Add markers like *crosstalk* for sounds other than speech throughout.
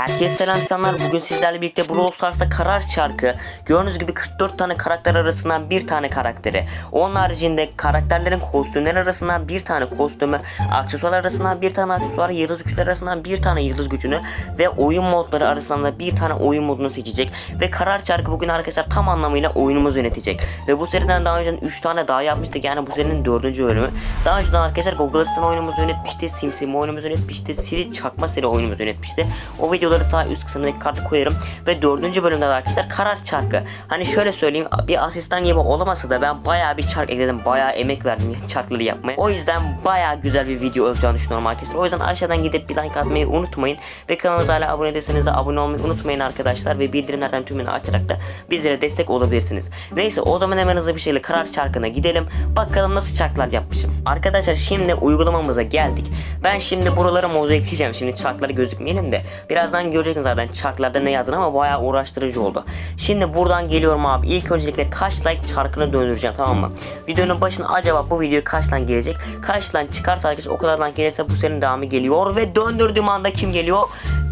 Herkese selam insanlar. Bugün sizlerle birlikte Brawl Stars'ta karar çarkı. Gördüğünüz gibi 44 tane karakter arasından bir tane karakteri. Onun haricinde karakterlerin kostümleri arasından bir tane kostümü, aksesuar arasından bir tane aksesuar, yıldız güçleri arasından bir tane yıldız gücünü ve oyun modları arasından da bir tane oyun modunu seçecek. Ve karar çarkı bugün arkadaşlar tam anlamıyla oyunumuzu yönetecek. Ve bu seriden daha önce 3 tane daha yapmıştık. Yani bu serinin 4. bölümü. Daha önceden arkadaşlar Google Assistant oyunumuzu yönetmişti. SimSim oyunumuzu yönetmişti. Siri çakma seri oyunumuzu yönetmişti. O videoları sağ üst kısmındaki kartı koyarım. Ve dördüncü bölümde de arkadaşlar karar çarkı. Hani şöyle söyleyeyim bir asistan gibi olamasa da ben bayağı bir çark ekledim. Bayağı emek verdim çarkları yapmaya. O yüzden bayağı güzel bir video olacağını düşünüyorum arkadaşlar. O yüzden aşağıdan gidip bir like atmayı unutmayın. Ve kanalımıza hala abone değilseniz de abone olmayı unutmayın arkadaşlar. Ve bildirimlerden tümünü açarak da bizlere destek olabilirsiniz. Neyse o zaman hemen hızlı bir şekilde karar çarkına gidelim. Bakalım nasıl çarklar yapmışım. Arkadaşlar şimdi uygulamamıza geldik. Ben şimdi buralara mozaikleyeceğim. Şimdi çarkları gözükmeyelim de. Birazdan göreceksiniz zaten çarklarda ne yazdığını ama bayağı uğraştırıcı oldu. Şimdi buradan geliyorum abi. İlk öncelikle kaç like çarkını döndüreceğim tamam mı? Videonun başına acaba bu video kaç like gelecek? Kaç like çıkarsa arkadaşlar o kadar like gelirse bu senin devamı geliyor. Ve döndürdüğüm anda kim geliyor?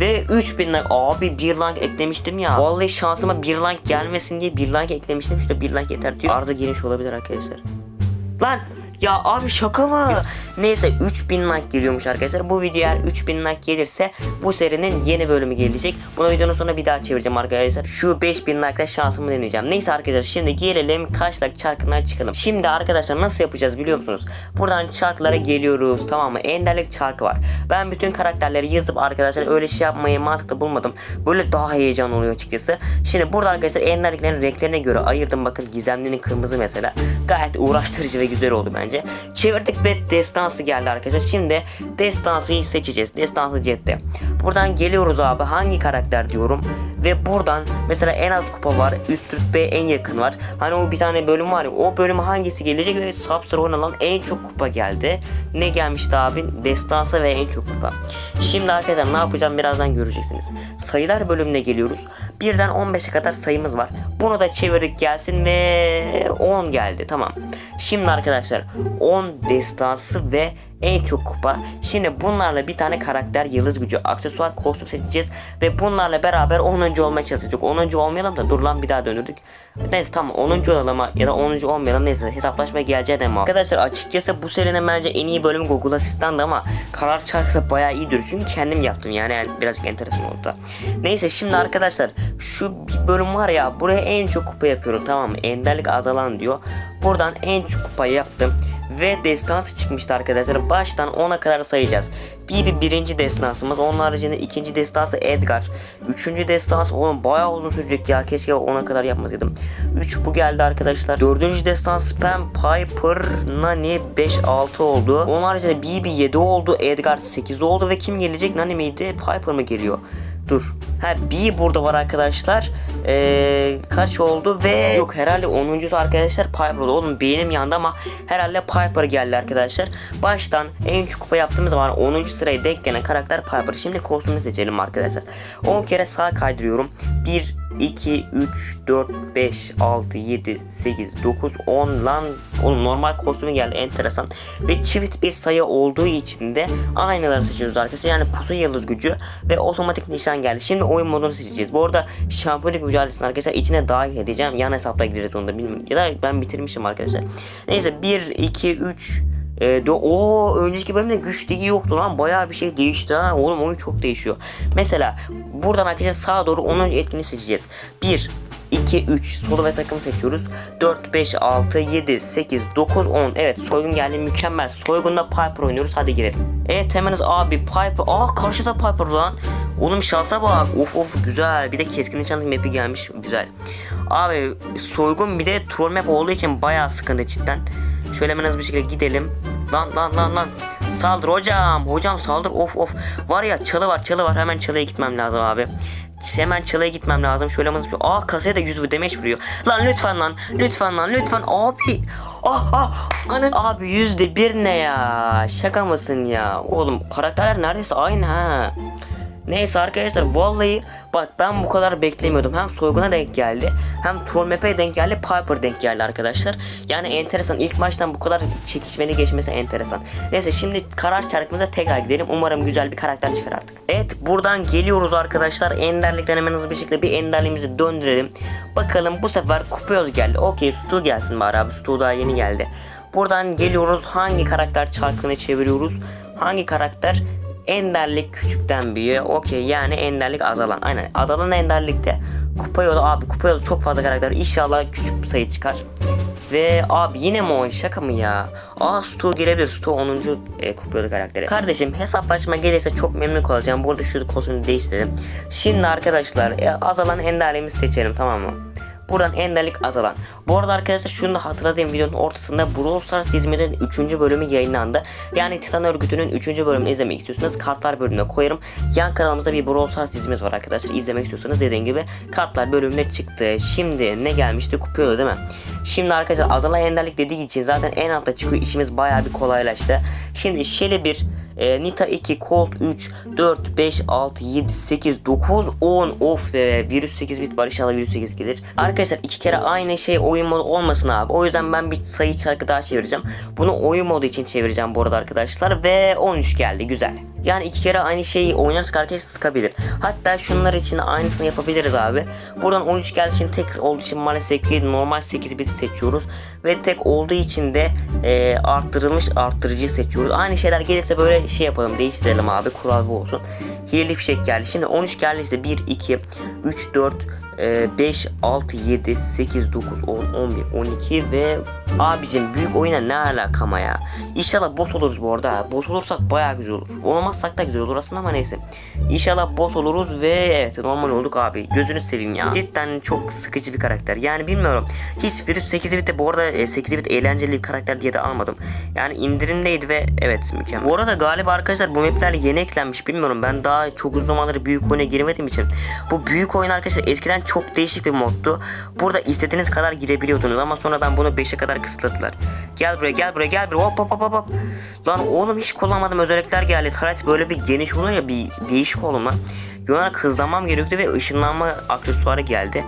Ve 3000 like. Abi bir like eklemiştim ya. Vallahi şansıma bir like gelmesin diye bir like eklemiştim. İşte bir like yeter diyor. Arıza girmiş olabilir arkadaşlar. Lan ya abi şaka mı? Neyse 3000 like geliyormuş arkadaşlar. Bu video eğer 3000 like gelirse bu serinin yeni bölümü gelecek. Bunu videonun sonra bir daha çevireceğim arkadaşlar. Şu 5000 like'da şansımı deneyeceğim. Neyse arkadaşlar şimdi gelelim kaç like çarkından çıkalım. Şimdi arkadaşlar nasıl yapacağız biliyor musunuz? Buradan çarklara geliyoruz tamam mı? Enderlik çarkı var. Ben bütün karakterleri yazıp arkadaşlar öyle şey yapmayı mantıklı bulmadım. Böyle daha heyecan oluyor açıkçası. Şimdi burada arkadaşlar enderliklerin renklerine göre ayırdım. Bakın gizemlinin kırmızı mesela. Gayet uğraştırıcı ve güzel oldu bence bence. Çevirdik ve destansı geldi arkadaşlar. Şimdi destansıyı seçeceğiz. Destansı cepte. Buradan geliyoruz abi. Hangi karakter diyorum. Ve buradan mesela en az kupa var. Üst rütbeye en yakın var. Hani o bir tane bölüm var ya. O bölüm hangisi gelecek ve Sapsara oynanan en çok kupa geldi. Ne gelmişti abi? Destansı ve en çok kupa. Şimdi arkadaşlar ne yapacağım birazdan göreceksiniz. Sayılar bölümüne geliyoruz. Birden 15'e kadar sayımız var. Bunu da çevirdik gelsin ve 10 geldi. Tamam. Şimdi arkadaşlar 10 destansı ve en çok kupa. Şimdi bunlarla bir tane karakter, yıldız gücü, aksesuar, kostüm seçeceğiz. Ve bunlarla beraber 10. olmaya çalışacak. 10. olmayalım da dur lan bir daha döndürdük. Neyse tamam 10. olalım ya da 10. olmayalım neyse hesaplaşmaya geleceği deme. Arkadaşlar açıkçası bu serinin bence en iyi bölümü Google Asistan'dı ama karar çarkı bayağı iyidir. Çünkü kendim yaptım yani, yani birazcık enteresan oldu da. Neyse şimdi arkadaşlar şu bir bölüm var ya buraya en çok kupa yapıyorum tamam mı? Enderlik azalan diyor. Buradan en çok kupayı yaptım ve destansı çıkmıştı arkadaşlar. Baştan 10'a kadar sayacağız. Bir, bir birinci destansımız. Onun haricinde ikinci destansı Edgar. Üçüncü destansı oğlum bayağı uzun sürecek ya. Keşke 10'a kadar yapmasaydım. 3 bu geldi arkadaşlar. Dördüncü destansı Pam, Piper, Nani 5-6 oldu. Onun haricinde BB 7 oldu. Edgar 8 oldu ve kim gelecek? Nani miydi? Piper mı geliyor? Dur. Ha B burada var arkadaşlar. Ee, kaç oldu ve yok herhalde 10. arkadaşlar Piper oldu. Oğlum benim yandı ama herhalde Piper geldi arkadaşlar. Baştan en çok kupa yaptığımız zaman 10. sıraya denk gelen karakter Piper. Şimdi kostümünü seçelim arkadaşlar. 10 kere sağ kaydırıyorum. 1 2 3 4 5 6 7 8 9 10 lan. Oğlum normal kostümü geldi enteresan. Ve çift bir sayı olduğu için de aynıları seçiyoruz arkadaşlar. Yani pusu yıldız gücü ve otomatik nişan geldi. Şimdi oyun modunu seçeceğiz. Bu arada şampiyonluk mücadelesini arkadaşlar içine dahil edeceğim. Yan hesapla gireceğiz onu da bilmiyorum. Ya da ben bitirmişim arkadaşlar. Neyse 1 2 3 e, de, o önceki bölümde güç ligi yoktu lan bayağı bir şey değişti ha oğlum oyun çok değişiyor. Mesela buradan arkadaşlar sağa doğru onun etkini seçeceğiz. 1 2 3 solo ve takım seçiyoruz. 4 5 6 7 8 9 10. Evet soygun geldi mükemmel. Soygunda Piper oynuyoruz. Hadi girelim. Evet hemen abi Piper. Aa karşıda Piper lan. Oğlum şansa bak. Of of güzel. Bir de keskin nişanlı map'i gelmiş. Güzel. Abi soygun bir de troll map olduğu için bayağı sıkıntı cidden. Şöyle hemen hızlı bir şekilde gidelim. Lan lan lan lan. Saldır hocam. Hocam saldır. Of of. Var ya çalı var çalı var. Hemen çalıya gitmem lazım abi. Hemen çalıya gitmem lazım. Şöyle hemen Aa kasaya da 100 demeç vuruyor. Lan lütfen lan. Lütfen lan. Lütfen. Abi. Ah ah. Anın. Abi yüzde bir ne ya? Şaka mısın ya? Oğlum karakterler neredeyse aynı ha. Neyse arkadaşlar vallahi bak ben bu kadar beklemiyordum. Hem soyguna denk geldi hem Trollmap'e denk geldi Piper denk geldi arkadaşlar. Yani enteresan ilk maçtan bu kadar çekişmeli geçmesi enteresan. Neyse şimdi karar çarkımıza tekrar gidelim. Umarım güzel bir karakter çıkar artık. Evet buradan geliyoruz arkadaşlar. Enderlikten hemen hızlı bir şekilde bir enderliğimizi döndürelim. Bakalım bu sefer Kupayoz geldi. Okey Stu gelsin bari abi. Stu daha yeni geldi. Buradan geliyoruz. Hangi karakter çarkını çeviriyoruz? Hangi karakter Enderlik küçükten büyüğe okey yani enderlik azalan. Aynen azalan enderlikte kupa yolu. Abi kupa yolu çok fazla karakter. İnşallah küçük bir sayı çıkar. Ve abi yine mi o şaka mı ya? Aa Stu gelebilir. Stu 10. E, kupa yolu karakteri. Kardeşim hesaplaşma gelirse çok memnun kalacağım. Burada şu kostümü değiştirelim. Şimdi arkadaşlar e, azalan enderliğimizi seçelim tamam mı Buradan enderlik azalan. Bu arada arkadaşlar şunu da hatırlatayım videonun ortasında Brawl Stars diziminin 3. bölümü yayınlandı. Yani Titan örgütünün 3. bölümünü izlemek istiyorsanız kartlar bölümüne koyarım. Yan kanalımızda bir Brawl Stars dizimiz var arkadaşlar. İzlemek istiyorsanız dediğim gibi kartlar bölümüne çıktı. Şimdi ne gelmişti? Kupuyordu değil mi? Şimdi arkadaşlar azalan enderlik dediği için zaten en altta çıkıyor. işimiz bayağı bir kolaylaştı. Şimdi Shelly 1 e, Nita 2, Colt 3, 4, 5, 6, 7, 8, 9, 10 Of be virüs 8 bit var inşallah virüs 8 gelir Arkadaşlar iki kere aynı şey oyun modu olmasın abi O yüzden ben bir sayı çarkı daha çevireceğim Bunu oyun modu için çevireceğim bu arada arkadaşlar Ve 13 geldi güzel yani iki kere aynı şeyi oynarsak arkadaş sıkabilir. Hatta şunlar için aynısını yapabiliriz abi. Buradan 13 geldiği için tek olduğu için maalesef ki normal 8 biti seçiyoruz. Ve tek olduğu için de e, arttırılmış arttırıcıyı seçiyoruz. Aynı şeyler gelirse böyle şey yapalım değiştirelim abi kural bu olsun. Hileli fişek geldi. Şimdi 13 geldiyse 1, 2, 3, 4, 5, 6, 7, 8, 9, 10, 11, 12 ve abicim büyük oyuna ne alaka ama ya. İnşallah boss oluruz bu arada. Boss olursak bayağı güzel olur. Olamazsak da güzel olur aslında ama neyse. İnşallah boss oluruz ve evet normal olduk abi. Gözünü seveyim ya. Cidden çok sıkıcı bir karakter. Yani bilmiyorum. Hiç Virüs 8 bit de bu arada 8 bit eğlenceli bir karakter diye de almadım. Yani indirimdeydi ve evet mükemmel. Bu arada galiba arkadaşlar bu mapler yeni eklenmiş. Bilmiyorum ben daha çok uzun zamandır büyük oyuna girmediğim için. Bu büyük oyun arkadaşlar eskiden çok değişik bir moddu. Burada istediğiniz kadar girebiliyordunuz ama sonra ben bunu 5'e kadar kısıtladılar. Gel buraya gel buraya gel buraya hop hop hop hop. Lan oğlum hiç kullanmadım özellikler geldi. Taret böyle bir geniş oluyor ya bir değişik oğlum lan. Yoğuna hızlanmam gerekiyordu ve ışınlanma aksesuarı geldi.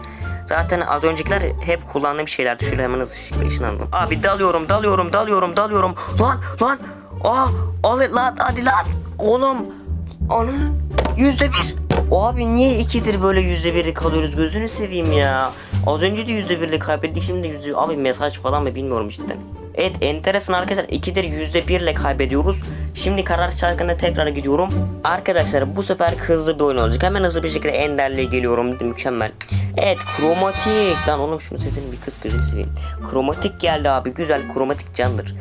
Zaten az öncekiler hep kullandığım şeylerdi. Şöyle hemen hızlı ışınlandım. Abi dalıyorum dalıyorum dalıyorum dalıyorum. Lan lan. Aa al lan hadi lan. Oğlum. Onun yüzde bir. Abi niye ikidir böyle yüzde birlik kalıyoruz gözünü seveyim ya. Az önce de yüzde birlik kaybettik şimdi de yüzde abi mesaj falan mı bilmiyorum cidden. Evet enteresan arkadaşlar ikidir yüzde birle kaybediyoruz. Şimdi karar çarkına tekrar gidiyorum. Arkadaşlar bu sefer hızlı bir oyun olacak. Hemen hızlı bir şekilde enderliğe geliyorum. Mükemmel. Evet kromatik. Lan oğlum şunu sesini bir kız gözünü seveyim. Kromatik geldi abi güzel kromatik candır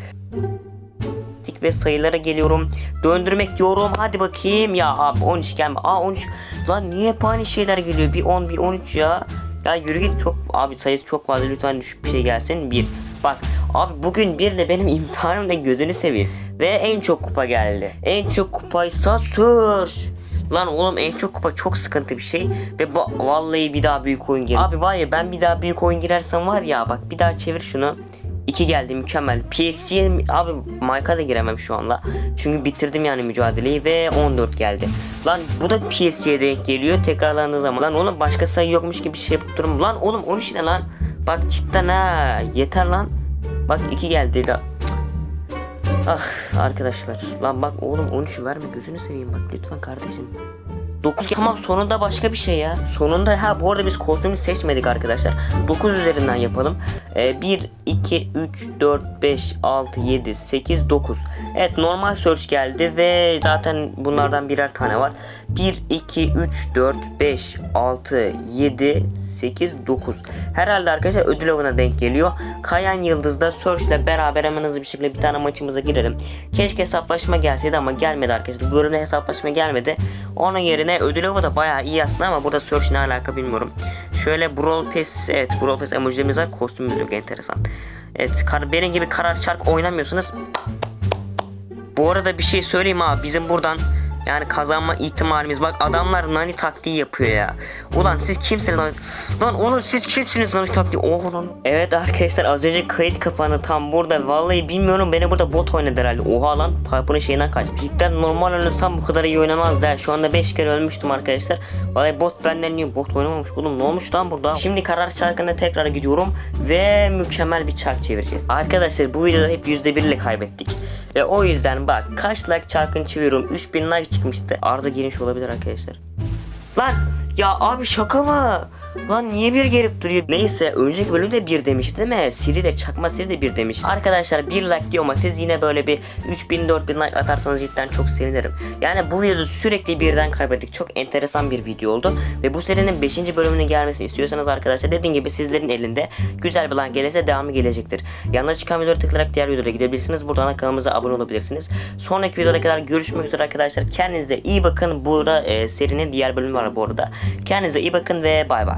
ve sayılara geliyorum. Döndürmek diyorum. Hadi bakayım. Ya abi 13 gelme. Aa 13. Lan niye hep aynı şeyler geliyor? Bir 10 bir 13 ya. Ya yürü git çok abi sayısı çok fazla lütfen düşük bir şey gelsin. Bir. Bak abi bugün bir de benim *laughs* imtihanımda gözünü seveyim. Ve en çok kupa geldi. En çok kupaysa Search. Lan oğlum en çok kupa çok sıkıntı bir şey ve vallahi bir daha büyük oyun girer. Abi var ya ben bir daha büyük oyun girersem var ya bak bir daha çevir şunu. 2 geldi mükemmel. PSG'ye abi Mike'a da giremem şu anda. Çünkü bitirdim yani mücadeleyi ve 14 geldi. Lan bu da PSG'ye denk geliyor tekrarlandığı zaman. Lan oğlum başka sayı yokmuş gibi bir şey yapıp durum. Lan oğlum 13 ne lan? Bak cidden ha yeter lan. Bak 2 geldi da. Ah arkadaşlar. Lan bak oğlum 13'ü verme gözünü seveyim bak lütfen kardeşim. 9 tamam sonunda başka bir şey ya. Sonunda ha bu arada biz kostümü seçmedik arkadaşlar. 9 üzerinden yapalım. Ee, 1, 2, 3, 4, 5, 6, 7, 8, 9. Evet normal search geldi ve zaten bunlardan birer tane var. 1, 2, 3, 4, 5, 6, 7, 8, 9. Herhalde arkadaşlar ödül avına denk geliyor. Kayan Yıldız'da Search ile beraber hemen hızlı bir şekilde bir tane maçımıza girelim. Keşke hesaplaşma gelseydi ama gelmedi arkadaşlar. Bu bölümde hesaplaşma gelmedi. Onun yerine ödül avı da bayağı iyi aslında ama burada Search ne alaka bilmiyorum. Şöyle Brawl Pass, evet Brawl Pass emojilerimiz var. Kostümümüz yok enteresan. Evet kar, benim gibi karar çark oynamıyorsanız bu arada bir şey söyleyeyim abi bizim buradan Yani kazanma ihtimalimiz bak adamlar nani taktiği yapıyor ya. Ulan siz kimsiniz lan? Lan oğlum siz kimsiniz nani taktiği? Oh lan. Evet arkadaşlar az önce kayıt kapandı tam burada. Vallahi bilmiyorum beni burada bot oynadı herhalde. Oha lan Piper'ın şeyinden kaçmış. Cidden normal ölürsem bu kadar iyi oynamaz der. Şu anda 5 kere ölmüştüm arkadaşlar. Vallahi bot benden iyi bot oynamamış. Oğlum ne olmuş lan burada? Şimdi karar çarkına tekrar gidiyorum ve mükemmel bir çark çevireceğiz. Arkadaşlar bu videoda hep %1 ile kaybettik. Ve o yüzden bak kaç like çarkını çeviriyorum 3000 like çıkmıştı. Arıza girmiş olabilir arkadaşlar. Lan ya abi şaka mı? Lan niye bir gelip duruyor? Neyse önceki bölümde bir demişti değil mi? Siri de çakma Siri de bir demişti. Arkadaşlar bir like diyor ama siz yine böyle bir 3000 4000 like atarsanız cidden çok sevinirim. Yani bu videoda sürekli birden kaybettik. Çok enteresan bir video oldu. Ve bu serinin 5. bölümünün gelmesini istiyorsanız arkadaşlar dediğim gibi sizlerin elinde güzel bir like gelirse devamı gelecektir. Yanına çıkan videolara tıklayarak diğer videolara gidebilirsiniz. Buradan da kanalımıza abone olabilirsiniz. Sonraki videolara kadar görüşmek üzere arkadaşlar. Kendinize iyi bakın. Burada e, serinin diğer bölümü var bu arada. Kendinize iyi bakın ve bay bay.